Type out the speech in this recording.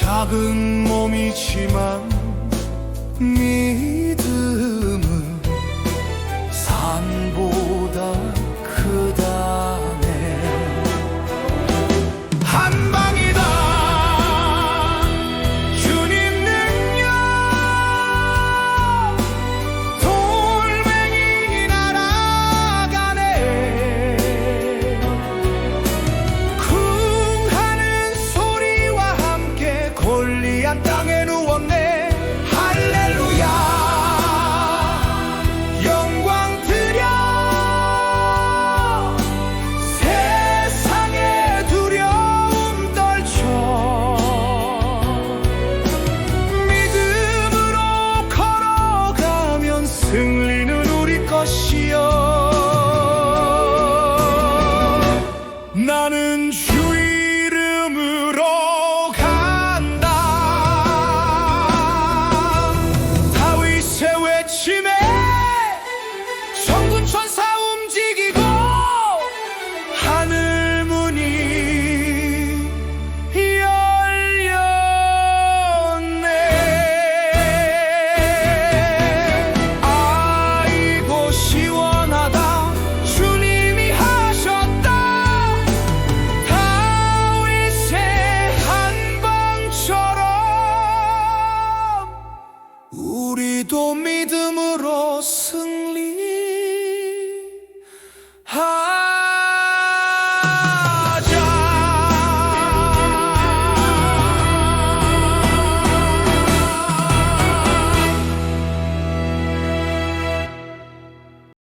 작은 몸이지만 미 나는 기도 믿음으로 승리하 아,